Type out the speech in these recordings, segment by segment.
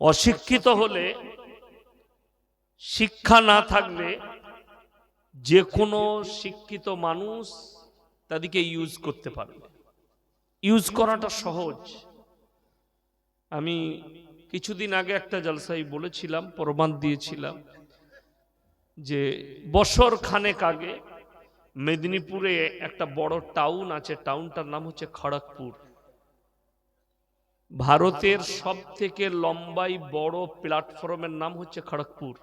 অশিক্ষিত হলে শিক্ষা না থাকলে যে কোনো শিক্ষিত মানুষ তাদেরকে ইউজ করতে পারবে। ইউজ করাটা সহজ। আমি কিছুদিন আগে একটা জলসাই বলেছিলাম, প্রমাণ দিয়েছিলাম যে বছর খানেক আগে মেদিনীপুরে একটা বড় টাউন আছে টাউনটার নাম হচ্ছে খড়গপুর। ভারতের সব থেকে লম্বাই বড় প্ল্যাটফর্মের নাম হচ্ছে খড়গপুর।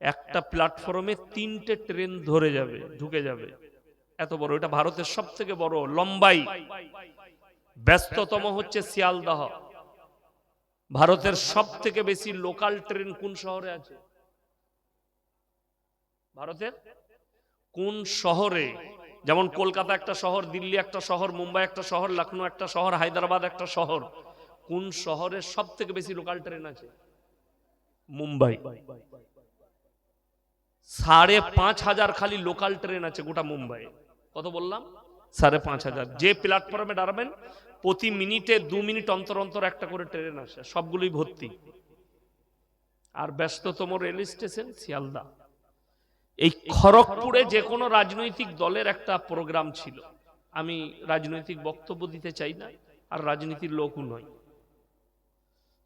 একটা প্ল্যাটফর্মে তিনটে ট্রেন ধরে যাবে ঢুকে যাবে। এত বড় এটা ভারতের সব থেকে বড় লম্বাই। ব্যস্ততম হচ্ছে শিয়ালদহ। ভারতের সব থেকে বেশি লোকাল ট্রেন কোন শহরে আছে? ভারতের? কোন শহরে? যেমন কলকাতা একটা শহর, দিল্লি একটা শহর, মুম্বাই একটা শহর লখনৌ একটা শহর, হায়দ্রাবাদ একটা শহর, কোন শহরে সব থেকে বেশি লোকাল ট্রেন আছে? মুম্বাই। সাড়ে পাঁচ হাজার খালি লোকাল ট্রেন আছে গোটা মুম্বাই কত বললাম? সাড়ে পাঁচ হাজার। যে প্ল্যাটফর্মে দাঁড়াবেন প্রতি মিনিটে দু মিনিট অন্তর অন্তর একটা করে ট্রেন আসে, সবগুলোই ভর্তি। আর ব্যস্ততম রেল স্টেশন শিয়ালদা। এই খড়গপুরে যে কোনো রাজনৈতিক দলের একটা প্রোগ্রাম ছিল। আমি রাজনৈতিক বক্তব্য দিতে চাই না, আর রাজনীতির লোকও নয়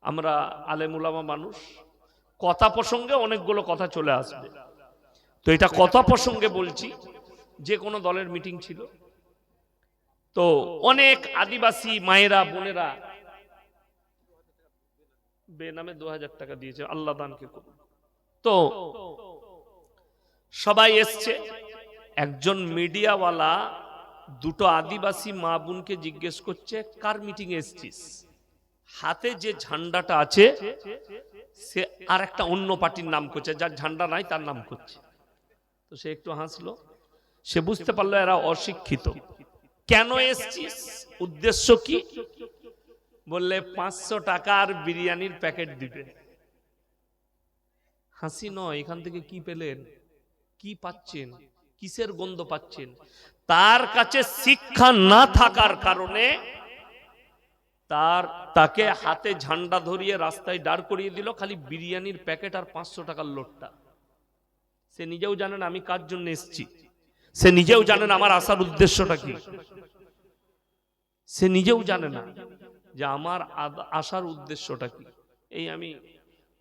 আমরা আলেমুলামা মানুষ, কথা প্রসঙ্গে অনেকগুলো কথা চলে আসবে। তো এটা কথা প্রসঙ্গে বলছি, যে কোনো দলের মিটিং ছিল। তো অনেক আদিবাসী মায়েরা, বোনেরা বেনামে দু হাজার টাকা দিয়েছে, আল্লাহ দানকে তো সবাই এসছে। একজন মিডিয়াওয়ালা দুটো আদিবাসী মা বোনকে জিজ্ঞেস করছে, কার মিটিং এসছিস? হাতে যে ঝান্ডাটা আছে, সে আর একটা অন্য পার্টির নাম করছে, যার ঝান্ডা নাই তার নাম করছে। তো সে একটু হাসলো। সে বুঝতে পারল এরা অশিক্ষিত। কেন এসছিস? উদ্দেশ্য কি? বললে, পাঁচশো টাকার বিরিয়ানির প্যাকেট দিবে হাসি নয়, এখান থেকে কি পেলেন? কি পাচ্ছেন? কিসের গন্ধ পাচ্ছেন? তার কাছে শিক্ষা না থাকার কারণে তার, তাকে হাতে ঝান্ডা ধরিয়ে রাস্তায় দাঁড় করিয়ে দিল, খালি বিরিয়ানির প্যাকেট আর পাঁচশো টাকার লোটটা। সে নিজেও জানেন আমি কার জন্য এসছি। সে নিজেও জানেন আমার আসার উদ্দেশ্যটা কি। সে নিজেও জানে না যে আমার আসার উদ্দেশ্যটা কি। এই আমি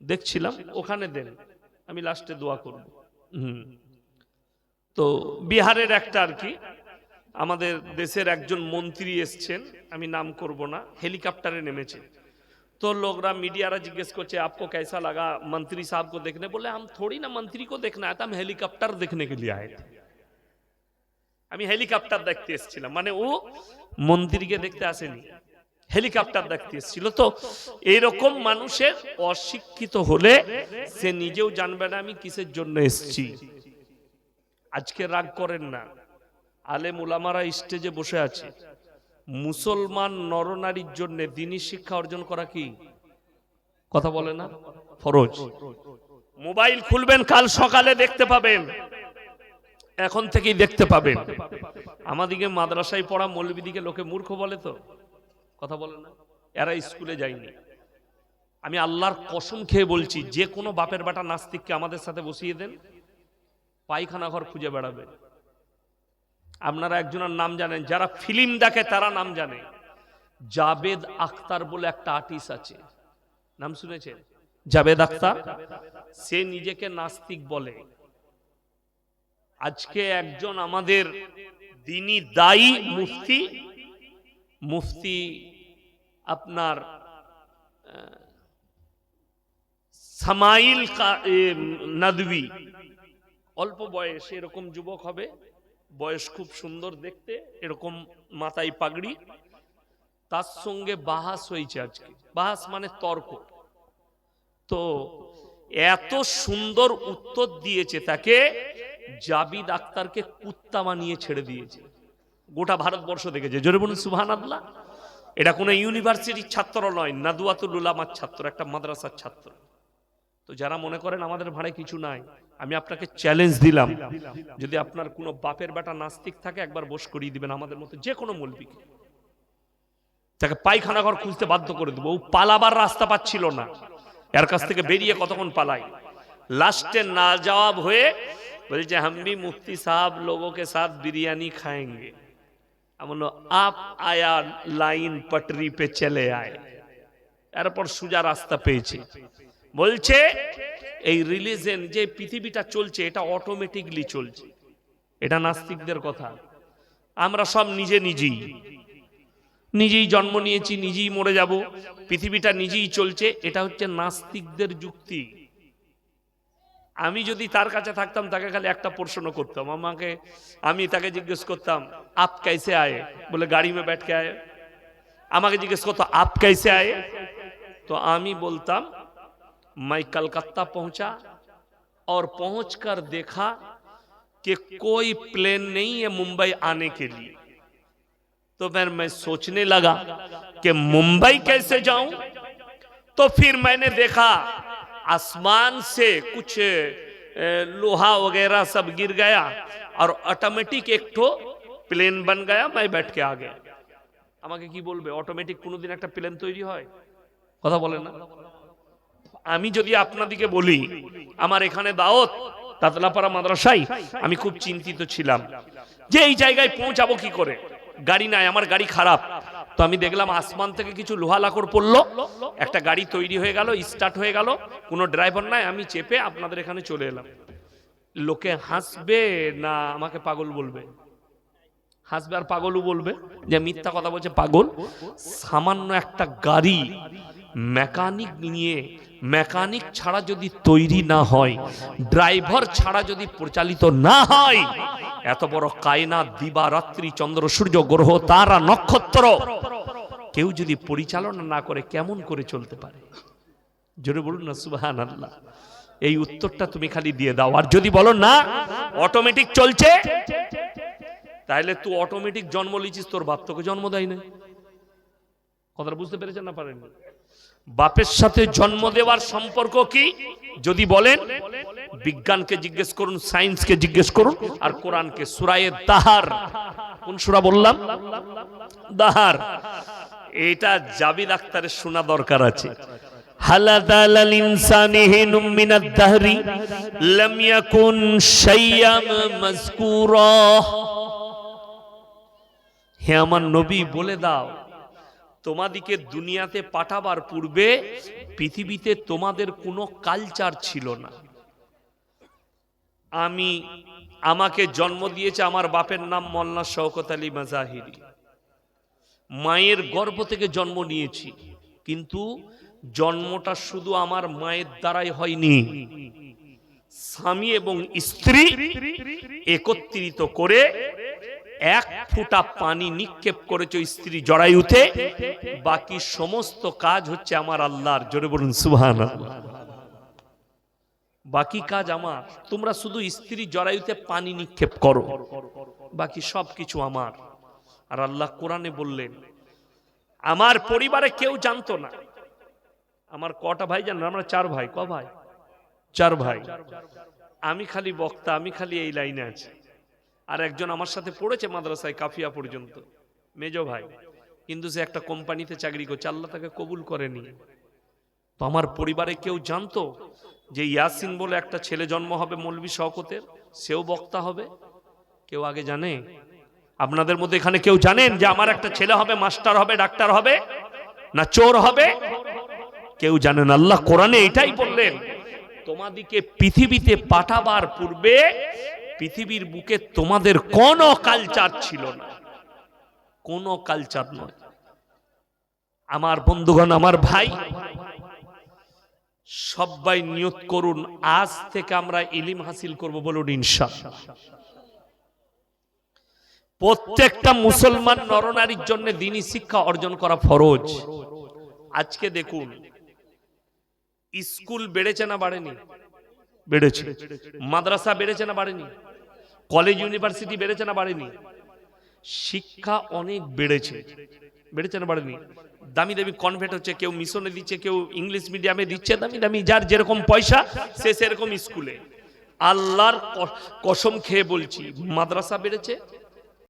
দেখছিলাম, ওখানে দেন। আমি লাস্টে দোয়া করব। হুম। তো বিহারের একটা আর কি আমাদের দেশের একজন মন্ত্রী এসছেন আমি নাম করব না হেলিকপ্টারে নেমেছে तो लोग मीडिया जिज्ञेस করছে आपको कैसा लगा मंत्री साहब को देखने बोले हम थोड़ी ना मंत्री को देखना आया था हम हेलीकॉप्टर देखने के लिए आए थे আমি হেলিকপ্টার দেখতে এসেছিলাম মানে ও মন্ত্রীকে দেখতে আসেনি হেলিকপ্টার দেখতে এসেছিল তো এরকম মানুষের অশিক্ষিত হলে সে নিজেও জানবে না আমি কিসের জন্য এসেছি আজকে রাগ করেন না। আলেম উলামারা স্টেজে বসে আছে। মুসলমান নরনারীর জন্য দিনী শিক্ষা অর্জন করা কি? কথা বলে না? ফরজ। মোবাইল খুলবেন, কাল সকালে দেখতে পাবেন। এখন থেকেই দেখতে পাবেন। আমাদিকে মাদ্রাসায় পড়া মৌলবিদিকে লোকে মূর্খ বলে তো? কথা বলে না? এরা স্কুলে যায়নি। আমি আল্লাহর কসম খেয়ে বলছি, যে কোনো বাপের বাটা নাস্তিককে আমাদের সাথে বসিয়ে দেন। পায়খানা ঘর খুঁজে বেড়াবে। আপনারা একজনের নাম জানেন, যারা ফিল্ম দেখে তারা নাম জানে। জাবেদ আখতার বলে একটা আর্টিস্ট আছে। নাম শুনেছেন? জাবেদ আখতার? সে নিজেকে নাস্তিক বলে। আজকে একজন আমাদের দিনী দায়ী মুফতি। মুফতি আপনার সামাইল নাদবি। অল্প বয়স এরকম যুবক হবে। বয়স খুব সুন্দর দেখতে, এরকম মাথায় পাগড়ি। তার সঙ্গে বাহাস হয়েছে আজকে। বাহাস মানে তর্ক। তো এত সুন্দর উত্তর দিয়েছে তাকে জাবিদ আক্তারকে কুত্তা বানিয়ে ছেড়ে দিয়েছে। গোটা ভারতবর্ষ দেখেছে। জোরে বলুন সুহান আদলা এটা কোনো ইউনিভার্সিটির ছাত্র নয়, নাদুয়াতুল উলামার ছাত্র, একটা মাদ্রাসার ছাত্র। তো যারা মনে করেন আমাদের ভাড়ে কিছু নাই, আমি আপনাকে চ্যালেঞ্জ দিলাম। যদি আপনার কোনো বাপের বেটা নাস্তিক থাকে, একবার বস করিয়ে দিবেন আমাদের মতো যে কোনো মৌলবিকে তাকে পায়খানা ঘর খুঁজতে বাধ্য করে দেবো। ও পালাবার রাস্তা পাচ্ছিল না। এর কাছ থেকে বেরিয়ে কতক্ষণ পালাই? লাস্টে না জবাব হয়ে বলছে হামবি মুফতি সাহাব লোগোকে সাথ বিরিয়ানি খায়েঙ্গে। বলল আপ আয়া লাইন পটরি পে চলে আয়। এরপর সোজা রাস্তা পেয়েছে। বলছে, এই রিলিজেন যে পৃথিবীটা চলছে, এটা অটোমেটিকলি চলছে। এটা নাস্তিকদের কথা। আমরা সব নিজে নিজেই। নিজেই জন্ম নিয়েছি, নিজেই মরে যাব। পৃথিবীটা নিজেই চলছে, এটা হচ্ছে নাস্তিকদের যুক্তি। আমি যদি তার কাছে থাকতাম, তাকে খালি একটা প্রশ্ন করতাম। আমাকে, আমি তাকে জিজ্ঞেস করতাম, আপ কাইসে আয়ে? বলে, গাড়ি মে ব্যাটকে আয়ে? আমাকে জিজ্ঞেস করতো, আপ কাইসে আয়ে? তো আমি বলতাম मैं कलकत्ता पहुंचा और पहुंचकर देखा कि कोई प्लेन नहीं है मुंबई आने के लिए तो फिर मैं सोचने लगा कि मुंबई कैसे जाऊं तो फिर मैंने देखा आसमान से कुछ ए, लोहा वगैरह सब गिर गया और ऑटोमेटिक एक ठो প্লেন बन गया मैं बैठ के आ गया আমাকে কি বলবে অটোমেটিক কোনোদিন একটা প্লেন তৈরি হয় কথা বলেন না আমি যদি আপনাদিকে বলি, আমার এখানে দাওত তাতলাপাড়া মাদ্রাসায়, আমি খুব চিন্তিত ছিলাম। যে এই জায়গায় পৌঁছাবো কি করে? গাড়ি নাই, আমার গাড়ি খারাপ। তো আমি দেখলাম আসমান থেকে কিছু লোহা লাকড় পড়ল। একটা গাড়ি তৈরি হয়ে গেল স্টার্ট হয়ে গেল। কোনো ড্রাইভার নাই, আমি চেপে আপনাদের এখানে চলে এলাম। লোকে হাসবে না আমাকে পাগল বলবে? হাসবে আর পাগলও বলবে? যে মিথ্যা কথা বলছে পাগল? সামান্য একটা গাড়ি মেকানিক নিয়ে মেকানিক ছাড়া যদি তৈরি না হয়, ড্রাইভার ছাড়া যদি পরিচালিত না হয়, এত বড় কায়না দিবা, রাত্রি, চন্দ্র, সূর্য, গ্রহ, তারা, নক্ষত্র, কেউ যদি পরিচালনা না করে, কেমন করে চলতে পারে? জোরে বলুন না সুবাহান আল্লাহ এই উত্তরটা তুমি খালি দিয়ে দাও, আর যদি বলো না অটোমেটিক চলছে, তাহলে তুই অটোমেটিক জন্ম লিছিস, তোর বাপ তোকে জন্ম দেয় না কথাটা বুঝতে পেরেছেন না পারেন বাপের সাথে জন্ম দেওয়ার সম্পর্ক কি? যদি বলেন, বিজ্ঞানকে জিজ্ঞেস করুন, সায়েন্সকে জিজ্ঞেস করুন, আর কোরআনকে, সুরায়ে দাহার। কোন সুরা বললাম? দাহার। এটা জাবিদ আক্তারের শোনা দরকার আছে। হে আমার নবী, বলে দাও তোমাদিকে দুনিয়াতে পাঠাবার পূর্বে পৃথিবীতে তোমাদের কোনো কালচার ছিল না। আমি, আমাকে জন্ম দিয়েছে আমার বাপের নাম মোল্লা শওকত আলী মাজাহিরি। মায়ের গর্ভ থেকে জন্ম নিয়েছি, কিন্তু জন্মটা শুধু আমার মায়ের দ্বারাই হয়নি। স্বামী এবং স্ত্রী একত্রিত করে এক ফোঁটা পানি নিক্ষেপ করেছে স্ত্রী জড়াইউতে বাকি সমস্ত কাজ হচ্ছে আমার আল্লাহর। জোরে বলুন সুহান বাকি কাজ আমার। তোমরা শুধু স্ত্রী জড়াইউতে পানি নিক্ষেপ করো। বাকি সব কিছু আমার। আর আল্লাহ কোরআনে বললেন, আমার পরিবারে কেউ জানতো না। আমার কটা ভাই জানেন আমরা চার ভাই। ক ভাই? চার ভাই। আমি খালি বক্তা, আমি খালি এই লাইনে আছি। আর একজন আমার সাথে পড়েছে মাদ্রাসায় কাফিয়া পর্যন্ত। মেজ ভাই। কিন্তু সে একটা কোম্পানিতে চাকরি করছে, আল্লাহ তাকে কবুল করেনি। তো আমার পরিবারে কেউ জানতো যে ইয়াসিন বলে একটা ছেলে জন্ম হবে মৌলবী শওকতের? সেও বক্তা হবে? কেউ আগে জানে? আপনাদের মধ্যে এখানে কেউ জানেন যে আমার একটা ছেলে হবে, মাস্টার হবে, ডাক্তার হবে? না চোর হবে? কেউ জানেন? আল্লাহ কোরআনে এটাই বললেন, তোমাদিকে পৃথিবীতে পাঠাবার পূর্বে পৃথিবীর বুকে তোমাদের কোনো কালচার ছিল না। কোনো কালচার নয়। আমার বন্ধুগণ, আমার ভাই, সবাই নিয়ত করুন, আজ থেকে আমরা ইলিম হাসিল করব বলুন ইনশাআল্লাহ। প্রত্যেকটা মুসলমান নরনারীর জন্য দিনই শিক্ষা অর্জন করা ফরজ। আজকে দেখুন, স্কুল বেড়েছে না বাড়েনি? বেড়েছে। মাদ্রাসা বেড়েছে না বাড়েনি? কলেজ, ইউনিভার্সিটি বেড়েছে না বাড়েনি? শিক্ষা অনেক বেড়েছে। বেড়েছে না বাড়েনি? দামি দামি কনভেন্ট হচ্ছে, কেউ মিশনে দিচ্ছে, কেউ ইংলিশ মিডিয়ামে দিচ্ছে, দামি দামি যার যেরকম পয়সা, সে সেরকম স্কুলে। আল্লাহর কসম খেয়ে বলছি, মাদ্রাসা বেড়েছে